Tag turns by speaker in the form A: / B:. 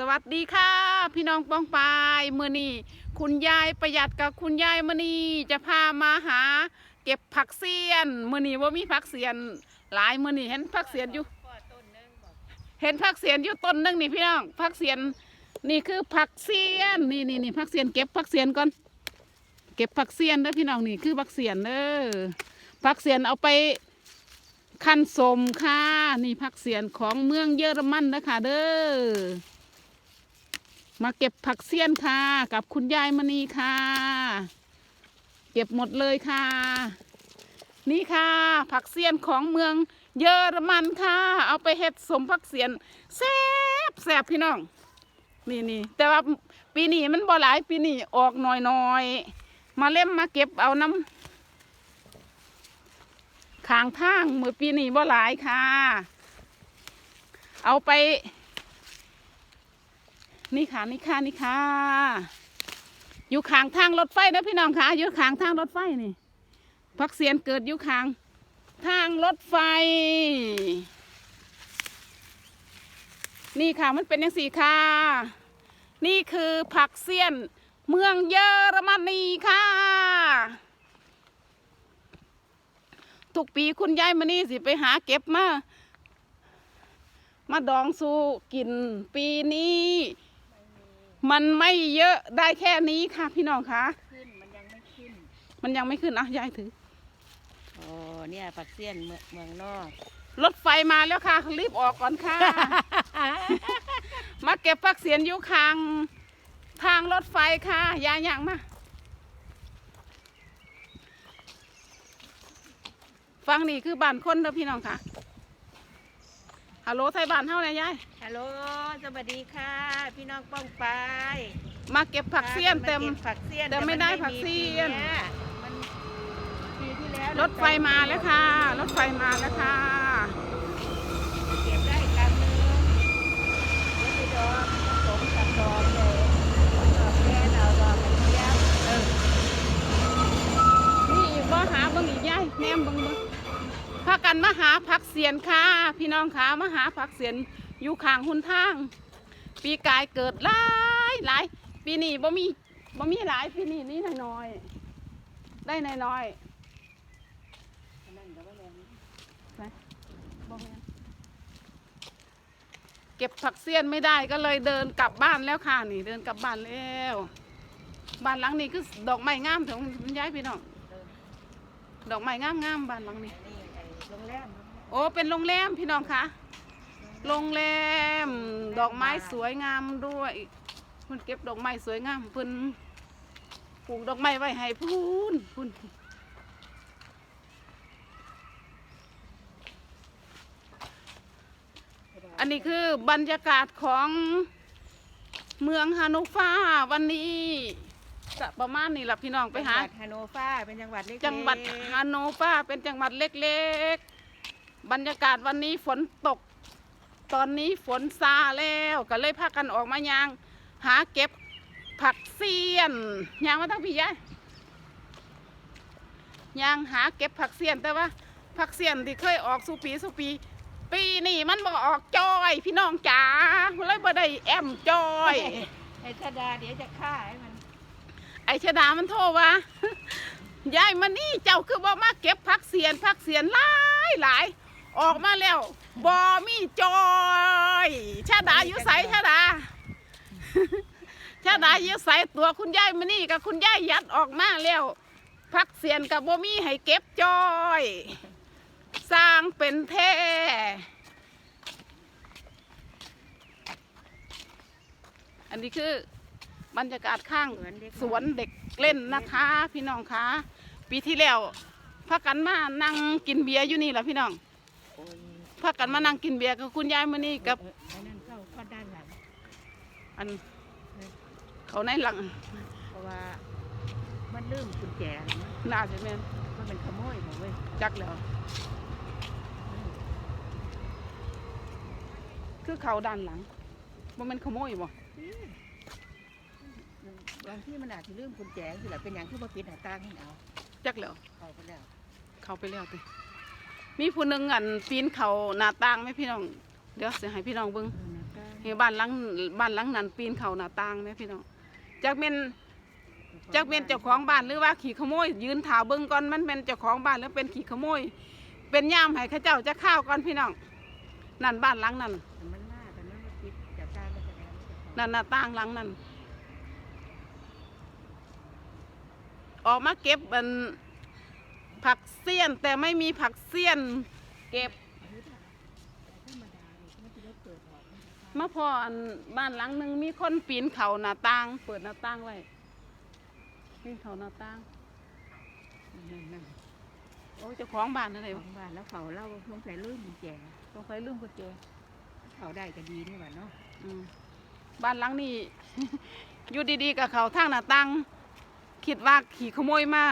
A: สวัสดีค่ะ พี่น้องป้องปายเมื่อนี้คุณยายประหยัดกับคุณยายมณีจะพามาหา เก็บผักเสียนเมื่อนี้ว่ามีผักเสียนหลายเมื่อนี้เห็นผักเสียนอยู่ เห็นผักเสียนอยู่ต้นหนึงนี่พี่น้องผักเสียนนี่คือผักเสียนนี่นี่นี่ผักเสียนเก็บผักเสียนก่อนเก็บผักเสียนเด้อพี่น้องนี่คือผักเสียนเด้อผักเสียนเอาไปคันสมค่ะนี่ผักเสียนของเมืองเยอรมันนะคะเด้อ มาเก็บผักเสียนค่ะ กับคุณยายมณีค่ะ เก็บหมดเลยค่ะ นี่ค่ะ ผักเสียนของเมืองเยอรมันค่ะ เอาไปเฮ็ดสมผักเสียนแซ่บแซ่บพี่น้องนี่นี่แต่ว่าปีนี้มันบ่หลายปีนี้ออกหน่อยๆมาเล่มมาเก็บเอาน้ำขางทางเมื่อปีนี้บ่หลายค่ะ เอาไป นี่ค่ะนี่ค่ะนี่ค่ะ อยู่ข้างทางรถไฟนะพี่น้องค่ะอยู่ข้างทางรถไฟนี่พักเสียนเกิดอยู่ข้างทางรถไฟ นี่ค่ะมันเป็นอยังสี่ค่ะ นี่คือผักเสียนเมืองเยอรมนีค่ะ ทุกปีคุณยายมานี่สิไปหาเก็บมา มาดองสู้กินปีนี้ มันไม่เยอะได้แค่นี้ค่ะ พี่น้องคะ
B: ขึ้นมันยังไม่ขึ้น
A: มันยังไม่ขึ้นอะยายถือ
B: โอ้เนี่ยปักเสี้ยนเมืองเมืองนอก
A: รถไฟมาแล้วค่ะรีบออกก่อนค่ะ มาเก็บผักเสียนอยู่ข้างทางรถไฟค่ะยายอย่างมาฟังนี่คือบ้านคนเด้อพี่น้องค่ะ ฮัลโหลไทยบ้านเท่าไหร่ยาย
B: ฮัลโหล สวัสดีค่ะ พี่น้องป้องไปาย
A: มาเก็บผักเสี้ยนเต็ม
B: ก็บผักเสี้ยน
A: แต่ไม่ได้ผักเสี้ยน
B: มันปีที่แล้ว
A: รถไฟมาแล้วค่ะ รถไฟมาแล้วค่ะ
B: เก็บได้ครั้งนึงแล้วไปดองผสมกับดองเลยดอกแค่เอาดอกกันเดียว
A: เออนี่อีกบ่หาเบิ่งอีกยายแนมเบิ่งเบิ่ง พากันมาหาผักเสียนค่ะ พี่น้องค่ะมาหาผักเสียนอยู่ข้างหุนทาง ปีกายเกิดหลายหลายปีนี้บ่มีบ่มีหลายปีนี้นี่น้อยๆได้น้อย
B: อันนั่นก็ว่าแล้ว
A: ๆนะบ่แม่นเก็บผักเสียนไม่ได้ก็เลยเดินกลับบ้านแล้วค่ะนี่เดินกลับบ้านแล้วบ้านหลังนี้คือดอกไม้งามถึงคุณยายพี่น้อง
B: ด
A: อกไม้งามๆบ้านหลังนี้
B: โรงแรม
A: โอ้เป็นโรงแรมพี่น้องคะโรงแรมดอกไม้สวยงามด้วยเพิ่นเก็บดอกไม้สวยงามเพิ่นปลูกดอกไม้ไว้ให้พูนพูนอันนี้คือบรรยากาศของเมืองฮานูฟาวันนี้ จะประมาณนี้แหละพี่น้องไปหา
B: จังวัดฮานโนฟาเป็นจังหวัดเล็กๆ
A: จังหวัดฮาโนฟาเป็นจังหวัดเล็กๆ บรรยากาศวันนี้ฝนตก ตอนนี้ฝนซาแล้วก็เลยพากันออกมายาง หาเก็บผักเสียนยางมาตั้งพี่ยายยางหาเก็บผักเสียนแต่ว่าผักเสียนที่เคยออกสุปีสุปี ปีนี้มันบ่ออกจอย พี่น้องจ๋าเลยบ่ได้แอมจอย
B: ไอ้ชดาเดี๋ยวจะฆ่าให้มัน
A: ไอชดามันโทรว่ายายมันนี่เจ้าคือบ่มาเก็บผักเสียนผักเสียนหลายหลายออกมาแล้วบ่มีจอยชาดาอยู่ใสชาดาชาดาอยู่ใสตัวคุณยายมันนี่กับคุณยายยัดออกมาแล้วผักเสียนกับบ่มีให้เก็บจอย สร้างเป็นแท้อันนี้คือ บรรยากาศข้าง
B: สวนเด็ก
A: สวนเด็กเล่นนะคะ พี่น้องคะปีที่แล้วพากันมานั่งกินเบียร์อยู่นี่แหละพี่น้อง
B: โอ้ย
A: พากันมานั่งกินเบียร์กับคุณยายมานี่กับ
B: เอออันนั้นเข้าเข้าด้านหลัง
A: อันเขาในหลัง
B: เพราะว่ามันลืมกุญแจนะ
A: น่าจะแม่น
B: มันเป็นขโมยผมเว้ย
A: จักแล้วคือเขาด้านหลังว่ามันขโมยบ่
B: บางที่มันอาจจะลืมกุญแจสิแหละเป็นอย่างที่มาปิดหน้าต่างให้เอา
A: จักแล้ว
B: เข้าไปแล้ว
A: เขาไปแล้วติมีผู้หนึงอันปีนเขาหน้าต่างไหมพี่น้อง เดี๋ยวสิให้พี่น้องเบิ่ง
B: เออนะก็
A: เฮ้บ้านหลังบ้านหลังนั้นปีนเขาหน้าต่างเนี่ยพี่น้องจักเป็นจักเป็นเจ้าของบ้านหรือว่าขี่ขโมย ยืนถาเบิ่งก่อนมันเป็นเจ้าของบ้านหรือเป็นขี่ขโมย เป็นยามให้เข้าเจ้าจะข้าวก่อนพี่น้องนั่นบ้านหลังนั้น
B: มันมาแต่มันมาปิดจากการราชการ
A: นั่นหน้าต่างหลังนั้น ออกมาเก็บอันผักเสี้ยนแต่ไม่มีผักเสี้ยน เก็บ
B: ธรรมดาเนี่ยมันจะได้เกิดออก
A: มาพออันบ้านหลังหนึ่งมีคนปีนเขาหน้าต่าง เปิดหน้าต่างไว้ปีนเขาหน้าต่าง
B: นั่นนั่น
A: โอ้เจ้าของบ้านอะไร
B: ข
A: วะ
B: องบ้านแล้วเขาเล่าสงสัยลืมกุญแจ
A: สงสัยลืมกุญแจ
B: เขาได้ก็ดีนี่หว่าเนาะ
A: อืมบ้านหลังนี้ อยู่ดีๆกับเขาทางหน้าต่าง คิดว่าขี่ขโมยมา